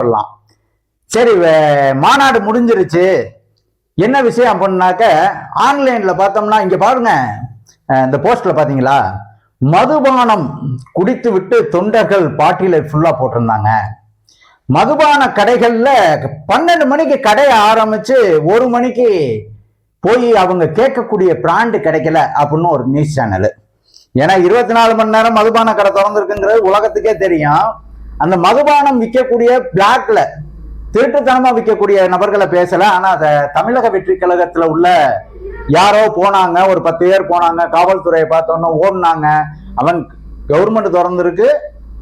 சொல்லலாம். சரி மாநாடு முடிஞ்சிருச்சு. என்ன விஷயம் அப்படின்னாக்க ஆன்லைன்ல பார்த்தோம்னா இங்க பாருங்க இந்த போஸ்ட்ல பாத்தீங்களா? மதுபானம் குடித்து விட்டு தொண்டர்கள் பாட்டில ஃபுல்லா போட்டிருந்தாங்க. மதுபான கடைகள்ல பன்னெண்டு மணிக்கு கடையை ஆரம்பிச்சு ஒரு மணிக்கு போய் அவங்க கேட்கக்கூடிய பிராண்டு கிடைக்கல அப்படின்னு ஒரு நியூஸ் சேனல் ஏன்னா இருபத்தி நாலு மணி நேரம் மதுபான கடை திறந்துருக்குங்கிறது உலகத்துக்கே தெரியும். அந்த மதுபானம் விற்கக்கூடிய பிளாக்ல திருட்டுத்தனமா விற்கக்கூடிய நபர்களை பேசல. ஆனா அத தமிழக வெற்றி கழகத்துல உள்ள யாரோ போனாங்க. ஒரு பத்து பேர் போனாங்க. காவல்துறையை பார்த்தோன்னே ஓடினாங்க. அவன் கவர்மெண்ட் திறந்துருக்கு.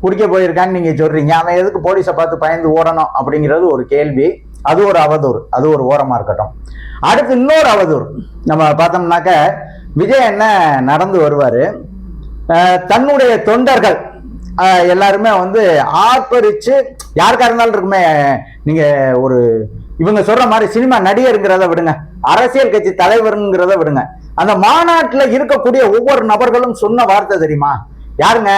குடிக்க போயிருக்கான்னு நீங்க சொல்றீங்க. அவன் எதுக்கு போலீஸை பார்த்து பயந்து ஓடணும் அப்படிங்கிறது ஒரு கேள்வி. அது ஒரு அவதூறு. அது ஒரு ஓரமா இருக்கட்டும். அடுத்து இன்னொரு அவதூறு. நம்ம பார்த்தோம்னாக்க விஜய் என்ன நடந்து வருவாரு. தன்னுடைய தொண்டர்கள் எல்லாருமே வந்து ஆர்ப்பரிச்சு யாருக்கா இருந்தாலும் இருக்குமே நீங்க ஒரு இவங்க சொல்ற மாதிரி சினிமா நடிகருங்கிறத விடுங்க. அரசியல் கட்சி தலைவருங்கிறத விடுங்க. அந்த மாநாட்டில் இருக்கக்கூடிய ஒவ்வொரு நபர்களும் சொன்ன வார்த்தை தெரியுமா? யாருங்க?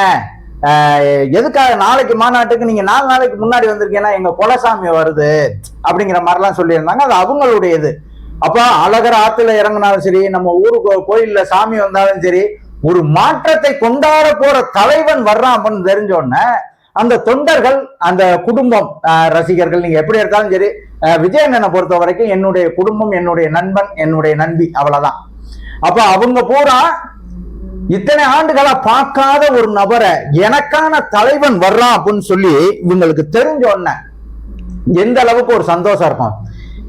எதுக்காக நாளைக்கு மாநாட்டுக்கு நீங்க நாலு நாளைக்கு முன்னாடி வந்திருக்கீங்கன்னா எங்க குலசாமி வருது அப்படிங்கிற மாதிரிலாம் சொல்லியிருந்தாங்க. அது அவங்களுடைய இது அப்போ அழகர் ஆத்துல இறங்கினாலும் சரி நம்ம ஊருக்கு கோயில்ல சாமி வந்தாலும் சரி ஒரு மாற்றத்தை கொண்டாட போற தலைவன் வர்றான் அப்படின்னு தெரிஞ்ச உடனே அந்த தொண்டர்கள் அந்த குடும்பம் ரசிகர்கள் நீங்க எப்படி எடுத்தாலும் சரி விஜயண்ணனை விஜய் பொறுத்த வரைக்கும் என்னுடைய குடும்பம் என்னுடைய நண்பன் என்னுடைய நண்பி அவ்வளவுதான். அப்ப அவங்க பூரா இத்தனை ஆண்டுகளா பார்க்காத ஒரு நபரை எனக்கான தலைவன் வர்றான் அப்படின்னு சொல்லி இவங்களுக்கு தெரிஞ்ச உடனே எந்த அளவுக்கு ஒரு சந்தோஷம் இருக்கும்.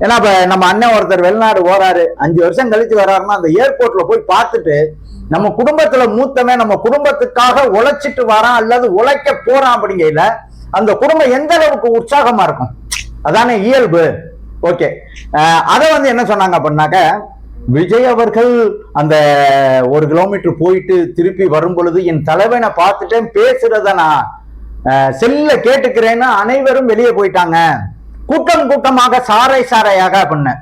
ஏன்னா இப்ப நம்ம அண்ணன் ஒருத்தர் வெளிநாடு ஓறாரு அஞ்சு வருஷம் கழிச்சு வர்றாருன்னா அந்த ஏர்போர்ட்ல போய் பார்த்துட்டு நம்ம குடும்பத்துல மூத்தவன் நம்ம குடும்பத்துக்காக உழைச்சிட்டு வரான் அல்லது உழைக்க போறான் அப்படிங்கையில அந்த குடும்பம் எந்த அளவுக்கு உற்சாகமா இருக்கும்? அதானே இயல்பு. ஓகே. அதை வந்து என்ன சொன்னாங்க அப்படின்னாக்க விஜய் அவர்கள் அந்த ஒரு கிலோமீட்டர் போயிட்டு திருப்பி வரும் பொழுது என் தலைவனை பார்த்துட்டேன் பேசுறத நான் செல்ல கேட்டுக்கிறேன்னு அனைவரும் வெளியே போயிட்டாங்க. கூட்டம் கூட்டமாக சாறை சாறையாக அப்படின்னு.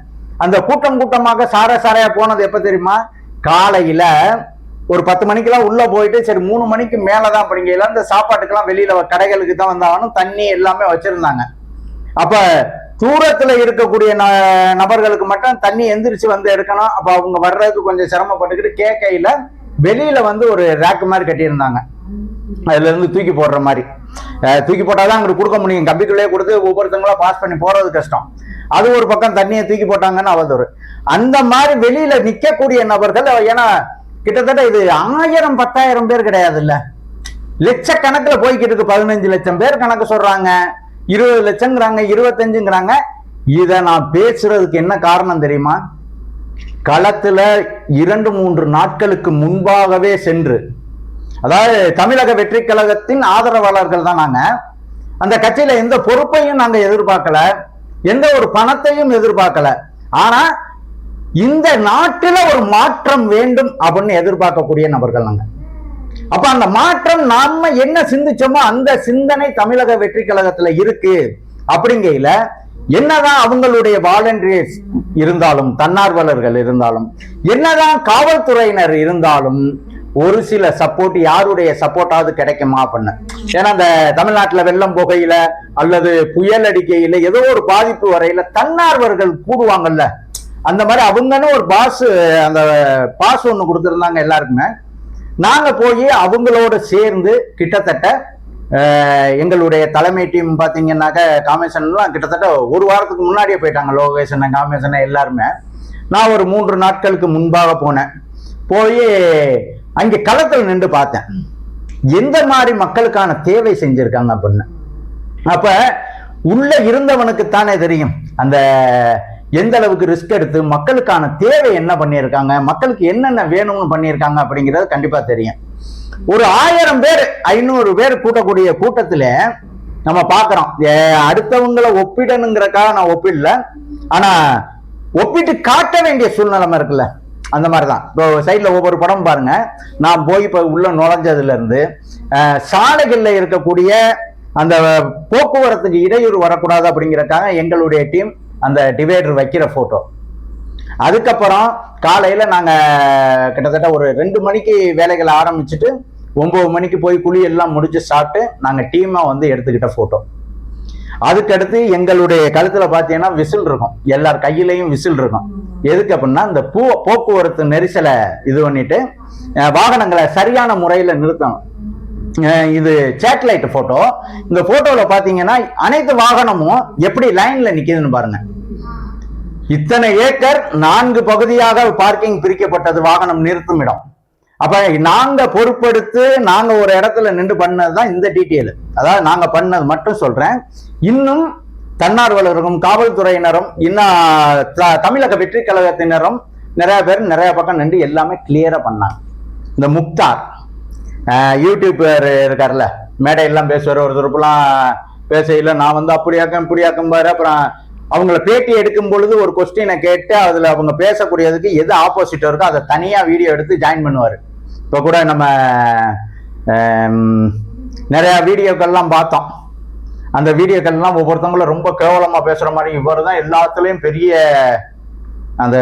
அந்த கூட்டம் கூட்டமாக சாறை சாறையா போனது எப்ப தெரியுமா? காலையில ஒரு பத்து மணிக்கெல்லாம் உள்ள போயிட்டு சரி மூணு மணிக்கு மேலதான் அப்படிங்கையில அந்த சாப்பாட்டுக்கெல்லாம் வெளியில கடைகளுக்கு தான் வந்தாலும் தண்ணி எல்லாமே வச்சிருந்தாங்க. அப்ப தூரத்துல இருக்கக்கூடிய ந- நபர்களுக்கு மட்டும் தண்ணி எந்திரிச்சு வந்து எடுக்கணும். அப்ப அவங்க வர்றதுக்கு கொஞ்சம் சிரமப்பட்டுக்கிட்டு கேக்கையில வெளியில வந்து ஒரு ரேக்கு மாதிரி கட்டியிருந்தாங்க. அதுல இருந்து தூக்கி போடுற மாதிரி. தூக்கி போட்டாதான் அங்கிட்டு கொடுக்க முடியும். கம்பிக்குள்ளே கொடுத்து ஒவ்வொருத்தங்களா பாஸ் பண்ணி போறது கஷ்டம். அது ஒரு பக்கம் தண்ணியை தூக்கி போட்டாங்கன்னு அவதூறு. அந்த மாதிரி வெளியில நிக்கக்கூடிய நபர்கள் ஏன்னா கிட்டத்தட்ட இது ஆயிரம் பத்தாயிரம் பேர் கிடையாது இல்ல லட்சக்கணக்கில் போய்கிட்டு இருக்கு. பதினஞ்சு லட்சம் பேர் கணக்கு சொல்றாங்க. இருபது லட்சங்கிறாங்க இருபத்தஞ்சுங்கிறாங்க. இத நான் பேசுறதுக்கு என்ன காரணம் தெரியுமா? களத்துல இரண்டு மூன்று நாட்களுக்கு முன்பாகவே சென்று அதாவது தமிழக வெற்றி கழகத்தின் ஆதரவாளர்கள் தான் நாங்க. அந்த கட்சியில எந்த பொறுப்பையும் நாங்க எதிர்பார்க்கல. எந்த ஒரு பணத்தையும் எதிர்பார்க்கல. ஆனா இந்த நாட்டில ஒரு மாற்றம் வேண்டும் அப்படின்னு எதிர்பார்க்கக்கூடிய நபர்கள் நாங்க. அப்ப அந்த மாற்றம் நாம என்ன சிந்திச்சோமோ அந்த சிந்தனை தமிழக வெற்றி கழகத்துல இருக்கு அப்படிங்கையில என்னதான் அவங்களுடைய வாலண்டியர்ஸ் இருந்தாலும் தன்னார்வலர்கள் இருந்தாலும் என்னதான் காவல்துறையினர் இருந்தாலும் ஒரு சில சப்போர்ட் யாருடைய சப்போர்ட்டாவது கிடைக்குமா அப்படின்னு. ஏன்னா அந்த தமிழ்நாட்டுல வெள்ளம் புகையில அல்லது புயல் அடிக்கையில ஏதோ ஒரு பாதிப்பு வரையில தன்னார்வர்கள் கூடுவாங்கல்ல. அந்த மாதிரி அவங்கன்னு ஒரு பாஸ் அந்த பாஸ் ஒன்று கொடுத்துருந்தாங்க எல்லாருக்குமே. நாங்கள் போய் அவங்களோட சேர்ந்து கிட்டத்தட்ட எங்களுடைய தலைமை டீம் பார்த்தீங்கன்னாக்க காமேசன்லாம் கிட்டத்தட்ட ஒரு வாரத்துக்கு முன்னாடியே போயிட்டாங்க லோகேஷன் காமேசன் எல்லாருமே. நான் ஒரு மூன்று நாட்களுக்கு முன்பாக போனேன். போய் அங்கே களத்தில் நின்று பார்த்தேன். எந்த மாதிரி மக்களுக்கான தேவை செஞ்சுருக்காங்க அப்படின்னு. அப்போ உள்ளே இருந்தவனுக்கு தானே தெரியும். அந்த எந்த அளவுக்கு ரிஸ்க் எடுத்து மக்களுக்கான தேவை என்ன பண்ணியிருக்காங்க மக்களுக்கு என்னென்ன வேணும்னு பண்ணியிருக்காங்க அப்படிங்கிறது கண்டிப்பா தெரியும். ஒரு ஆயிரம் பேர் ஐநூறு பேர் கூட்டக்கூடிய கூட்டத்துல நம்ம பாக்குறோம் அடுத்தவங்களை ஒப்பிடணுங்கிறக்காக நான் ஒப்பிடல. ஆனா ஒப்பிட்டு காட்ட வேண்டிய சூழ்நிலைமை இருக்குல்ல. அந்த மாதிரிதான். இப்போ சைட்ல ஒவ்வொரு படம் பாருங்க. நான் போய் இப்போ உள்ள நுழைஞ்சதுல இருந்து சாலைகள்ல இருக்கக்கூடிய அந்த போக்குவரத்துக்கு இடையூறு வரக்கூடாது அப்படிங்கிறக்காக எங்களுடைய டீம் அந்த டிவைடர் வைக்கிற ஃபோட்டோ அதுக்கப்புறம் காலையில் நாங்கள் கிட்டத்தட்ட ஒரு ரெண்டு மணிக்கு வேலைகளை ஆரம்பிச்சுட்டு ஒம்பது மணிக்கு போய் குழி எல்லாம் முடிச்சு சாப்பிட்டு நாங்கள் டீமாக வந்து எடுத்துக்கிட்ட ஃபோட்டோ அதுக்கடுத்து எங்களுடைய கழுத்தில் பார்த்தீங்கன்னா விசில் இருக்கும். எல்லார் கையிலையும் விசில் இருக்கும். எதுக்கு அப்படின்னா இந்த பூ போக்குவரத்து நெரிசலை இது பண்ணிட்டு வாகனங்களை சரியான முறையில் நிறுத்தணும். இது சேட்டலைட் போட்டோ இந்த போட்டோல பாத்தீங்கன்னா அனைத்து வாகனமும் எப்படி லைன்ல நிக்குதுன்னு பாருங்க. இத்தனை ஏக்கர் நான்கு பகுதியாக பார்க்கிங் பிரிக்கப்பட்டது வாகனம் நிறுத்தும் இடம். அப்ப நாங்க பொறுப்பெடுத்து நாங்க ஒரு இடத்துல நின்று பண்ணதுதான் இந்த டீட்டெயில் அதாவது நாங்க பண்ணது மட்டும் சொல்றேன். இன்னும் தன்னார்வலர்களும் காவல்துறையினரும் இன்னும் த- தமிழக வெற்றி கழகத்தினரும் நிறைய பேர் நிறைய பக்கம் நின்று எல்லாமே கிளியரா பண்ணாங்க. இந்த முக்தார். யூடியூபர் இருக்கார்ல மேடையெல்லாம் பேசுவார் ஒரு தரப்புலாம் பேசையில் நான் வந்து அப்படியாக்கம் இப்படியாக்கம் பாரு அப்புறம் அவங்கள பேட்டி எடுக்கும் பொழுது ஒரு கொஸ்டினை கேட்டு அதில் அவங்க பேசக்கூடியதுக்கு எது ஆப்போசிட் இருக்கோ அதை தனியாக வீடியோ எடுத்து ஜாயின் பண்ணுவார். இப்போ கூட நம்ம நிறையா வீடியோக்கள்லாம் பார்த்தோம். அந்த வீடியோக்கள்லாம் ஒவ்வொருத்தவங்களும் ரொம்ப கேவலமாக பேசுகிற மாதிரி இவர் தான் எல்லாத்துலேயும் பெரிய அந்த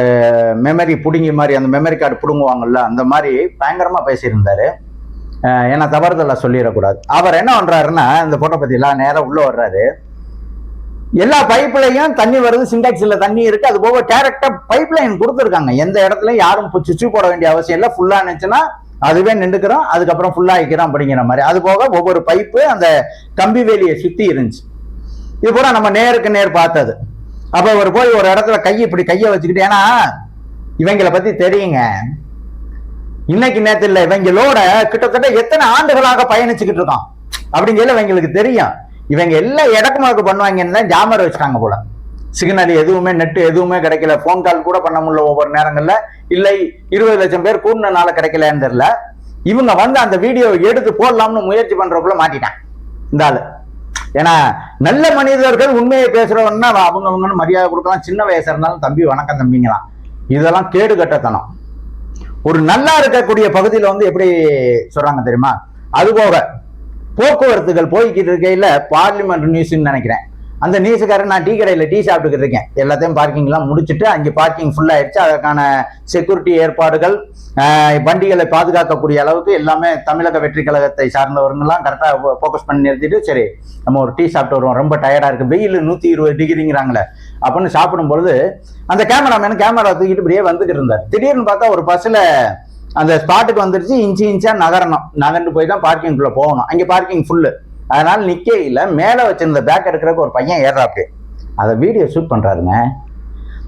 மெமரி பிடுங்கி மாதிரி அந்த மெமரி கார்டு பிடுங்குவாங்கல்ல அந்த மாதிரி பயங்கரமாக பேசியிருந்தாரு. ஏன்னா தவறுதலா சொல்லிடக்கூடாது. அவர் என்ன பண்றாருன்னா இந்த போட்டோ பத்திலாம் நேராக உள்ள வர்றாரு. எல்லா பைப்லையும் தண்ணி வருது சிண்டாக்ஸில் தண்ணி இருக்கு. அது போக டேரக்டா பைப் லைன் கொடுத்துருக்காங்க. எந்த இடத்துலையும் யாரும் சுவிட்ச் போட வேண்டிய அவசியம் இல்லை. ஃபுல்லா இருந்துச்சுன்னா அதுவே நின்றுக்கிறோம். அதுக்கப்புறம் ஃபுல்லா ஆயிக்கிறோம் அப்படிங்கிற மாதிரி. அது போக ஒவ்வொரு பைப்பு அந்த கம்பி வேலியை சுத்தி இருந்துச்சு. இது கூட நம்ம நேருக்கு நேர் பார்த்தது. அப்போ அவர் போய் ஒரு இடத்துல கையை இப்படி கையை வச்சுக்கிட்டு ஏன்னா இவங்களை பத்தி தெரியுங்க. இன்னைக்கு நேரத்தில் இல்லை இவங்களோட கிட்டத்தட்ட எத்தனை ஆண்டுகளாக பயணிச்சுக்கிட்டு இருக்கான்? அப்படிங்கல இவங்களுக்கு தெரியும். இவங்க எல்லாம் இடக்குமாக்கு பண்ணுவாங்கன்னு தான் ஜாமர் வச்சுட்டாங்க போல. சிக்னல் எதுவுமே நெட் எதுவுமே கிடைக்கல. ஃபோன் கால் கூட பண்ண முடியல ஒவ்வொரு நேரங்களில். இல்லை இருபது லட்சம் பேர் கூடினால கிடைக்கலன்னு தெரியல. இவங்க வந்து அந்த வீடியோ எடுத்து போடலாம்னு முயற்சி பண்றதுக்குள்ள மாட்டிட்டான் இந்த ஆளு. ஏன்னா நல்ல மனிதர்கள் உண்மையை பேசுறவன்னா அவங்க அவங்கன்னு மரியாதை கொடுக்கலாம். சின்ன வயசா இருந்தாலும் தம்பி வணக்கம் தம்பிங்களாம். இதெல்லாம் கேடு கட்டத்தனம். ஒரு நல்லா இருக்கக்கூடிய பகுதியில் வந்து எப்படி சொல்றாங்க தெரியுமா? அது போக போக்குவரத்துகள் போய்கிட்டு இருக்கையில் பார்லிமெண்ட் நியூஸ்ன்னு நினைக்கிறேன். அந்த நியூஸுக்காரன் நான் டீ கடையில் டீ சாப்பிட்டுக்கிட்டு இருக்கேன். எல்லாத்தையும் பார்க்கிங்லாம் முடிச்சுட்டு அங்கே பார்க்கிங் ஃபுல்லாகிடுச்சு அதற்கான செக்யூரிட்டி ஏற்பாடுகள் வண்டிகளை பாதுகாக்கக்கூடிய அளவுக்கு எல்லாமே தமிழக வெற்றி கழகத்தை சார்ந்தவர்கள்லாம் கரெக்டாக ஃபோக்கஸ் பண்ணி நிறுத்திட்டு சரி நம்ம ஒரு டீ சாப்பிட்டு வருவோம். ரொம்ப டயர்டாக இருக்குது வெயில் நூற்றி இருபது டிகிரிங்கிறாங்களே அப்படின்னு சாப்பிடும் பொழுது அந்த கேமராமேன் கேமரா தூக்கிட்டு இப்படியே வந்துகிட்டு இருந்தார். திடீர்னு பார்த்தா ஒரு பஸ்ஸில் அந்த ஸ்பாட்டுக்கு வந்துருச்சு. இன்ச்சு இன்ச்சா நகரணும். நகர்ந்து போய் தான் பார்க்கிங்குள்ளே போகணும். அங்கே பார்க்கிங் ஃபுல்லு அதனால நிக்கையில மேலே வச்சிருந்த பேக் எடுக்கிறதுக்கு ஒரு பையன் ஏறாப்பு அதை வீடியோ ஷூட் பண்ணுறாருங்க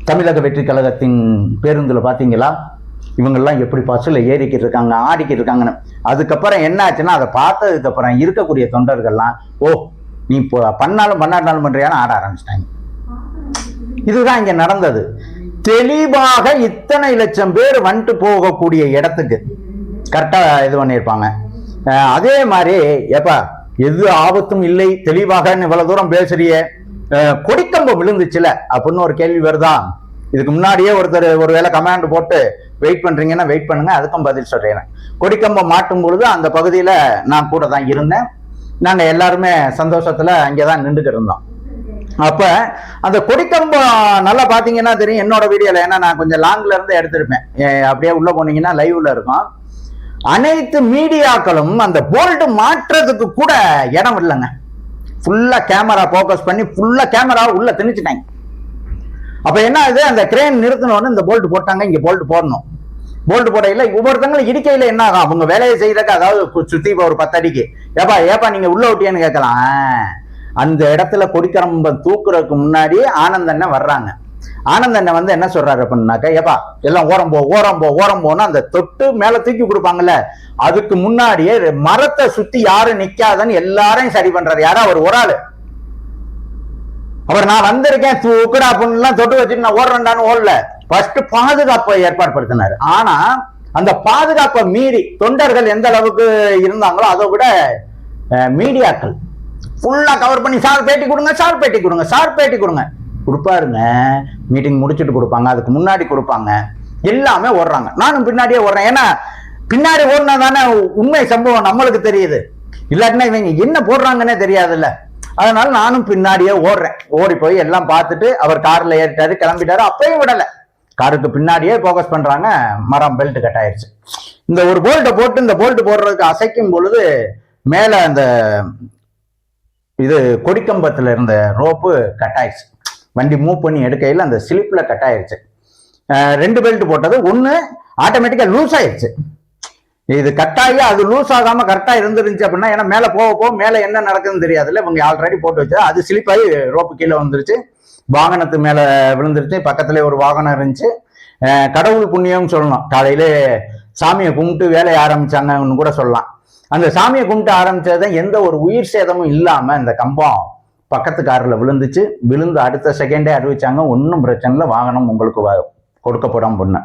தமிழக வெற்றி கழகத்தின் பேருந்தில் பார்த்தீங்களா இவங்கெல்லாம் எப்படி பஸ்ஸில் ஏறிக்கிட்டு இருக்காங்க ஆடிக்கிட்டு இருக்காங்கன்னு. அதுக்கப்புறம் என்ன ஆச்சுன்னா அதை பார்த்ததுக்கப்புறம் இருக்கக்கூடிய தொண்டர்கள்லாம் ஓ நீ இப்போ பண்ணாலும் பண்ணாட்டாலும் பண்றியான்னு ஆட ஆரம்பிச்சிட்டாங்க. இதுதான் இங்கே நடந்தது. தெளிவாக இத்தனை லட்சம் பேர் வந்துட்டு போகக்கூடிய இடத்துக்கு கரெக்டாக இது பண்ணியிருப்பாங்க. அதே மாதிரி ஏப்பா எது ஆபத்தும் இல்லை. தெளிவாக இவ்வளவு தூரம் பேசுறிய. கொடிக்கம்பம் விழுந்துச்சுல? அப்படின்னு ஒரு கேள்வி வருதா? இதுக்கு முன்னாடியே ஒருத்தர் ஒருவேளை கமாண்ட் போட்டு வெயிட் பண்றீங்கன்னா வெயிட் பண்ணுங்க அதுக்கும் பதில் சொல்றேன். கொடிக்கம்பம் மாட்டும் பொழுது அந்த பகுதியில நான் கூட தான் இருந்தேன். நாங்க எல்லாருமே சந்தோஷத்துல அங்கேதான் நின்றுட்டு இருந்தோம். அப்ப அந்த கொடிக்கம்பம் நல்லா பாத்தீங்கன்னா தெரியும். என்னோட வீடியோல ஏன்னா நான் கொஞ்சம் லாங்ல இருந்து எடுத்திருப்பேன். அப்படியே உள்ள போனீங்கன்னா லைவ்ல இருக்கும். அனைத்து மீடியாக்களும் அந்த போல்ட் மாற்றுறதுக்கு கூட இடம் இல்லைங்க. ஃபுல்லாக கேமரா ஃபோக்கஸ் பண்ணி ஃபுல்லாக கேமரா உள்ள திணிச்சிட்டாங்க. அப்போ என்ன ஆகுது? அந்த கிரேன் நிறுத்தினோன்னு இந்த போல்ட்டு போட்டாங்க இங்கே போல்ட்டு போடணும். போல்ட் போடையில ஒவ்வொருத்தங்களும் இடிக்கையில என்ன ஆகும்? அவங்க வேலையை செய்யறதுக்கு அதாவது சுற்றி சுத்தி ஒரு பத்தடிக்கு ஏப்பா ஏப்பா நீங்க உள்ள விட்டியன்னு கேட்கலாம். அந்த இடத்துல கொடிக்கரம்பம் தூக்குறதுக்கு முன்னாடி ஆனந்தண்ண வர்றாங்க. ஆனந்தண்ணன் வந்து என்ன சொல்றாரு அப்படின்னாக்கா ஏப்பா எல்லாம் ஓரம் போ ஓரம் போ ஓரம் போனா அந்த தொட்டு மேல தூக்கி கொடுப்பாங்கல்ல அதுக்கு முன்னாடியே மரத்தை சுத்தி யாரும் நிக்காதன்னு எல்லாரையும் சரி பண்றாரு. யாரா? அவர் ஒரு ஆளு. அவர் நான் வந்திருக்கேன் தூக்குடா அப்படின்லாம் தொட்டு வச்சுட்டு நான் ஓடுறேன்டான்னு ஓடல. ஃபர்ஸ்ட் பாதுகாப்பை ஏற்பாடு படுத்தினார் ஆனா அந்த பாதுகாப்பை மீறி தொண்டர்கள் எந்த அளவுக்கு இருந்தாங்களோ அதை விட மீடியாக்கள் ஃபுல்லா கவர் பண்ணி சார் பேட்டி கொடுங்க சார் பேட்டி கொடுங்க சார் பேட்டி கொடுங்க. கொடுப்பாருங்க. மீட்டிங் முடிச்சுட்டு கொடுப்பாங்க. அதுக்கு முன்னாடி கொடுப்பாங்க. எல்லாமே ஓடுறாங்க. நானும் பின்னாடியே ஓடுறேன். ஏன்னா பின்னாடி ஓடினா தானே உண்மை சம்பவம் நம்மளுக்கு தெரியுது. இல்லாட்டினா இவங்க என்ன போடுறாங்கன்னே தெரியாதுல்ல. அதனால நானும் பின்னாடியே ஓடுறேன். ஓடி போய் எல்லாம் பார்த்துட்டு அவர் கார்ல ஏறிட்டாரு கிளம்பிட்டாரு அப்பயும் விடலை. காருக்கு பின்னாடியே ஃபோக்கஸ் பண்றாங்க. மரம் பெல்ட் கட் ஆயிடுச்சு இந்த ஒரு போல்ட்டை போட்டு இந்த போல்ட் போடுறதுக்கு அசைக்கும் பொழுது மேலே அந்த இது கொடிக்கம்பத்தில் இருந்த ரோப்பு கட் ஆயிடுச்சு வண்டி மூவ் பண்ணி எடுக்கையில் அந்த ஸ்லிப்பில் கட் ஆயிடுச்சு ரெண்டு பெல்ட் போட்டது. ஒன்று ஆட்டோமேட்டிக்காக லூஸ் ஆயிடுச்சு இது கட்டாயி அது லூஸ் ஆகாமல் கரெக்டாக இருந்துருந்துச்சு அப்படின்னா ஏன்னா மேலே போக போக மேலே என்ன நடக்குதுன்னு தெரியாதுல்ல. இவங்க ஆல்ரெடி போட்டு வச்சு அது ஸ்லிப் ஆகி ரோப்பு கீழே வந்துருச்சு. வாகனத்து மேலே விழுந்துருச்சு. பக்கத்துல ஒரு வாகனம் இருந்துச்சு. கடவுள் புண்ணியம்னு சொல்லணும். காலையில சாமியை கும்பிட்டு வேலையை ஆரம்பிச்சாங்கன்னு கூட சொல்லலாம். அந்த சாமியை கும்பிட்டு ஆரம்பிச்சது எந்த ஒரு உயிர் சேதமும் இல்லாமல் இந்த கம்பம் பக்கத்து காரில் விழுந்துச்சு. விழுந்து அடுத்த செகண்டே அறிவிச்சாங்க ஒன்றும் பிரச்சனை இல்லை வாகனம் உங்களுக்கு வ- கொடுக்கப்படும் பொண்ணு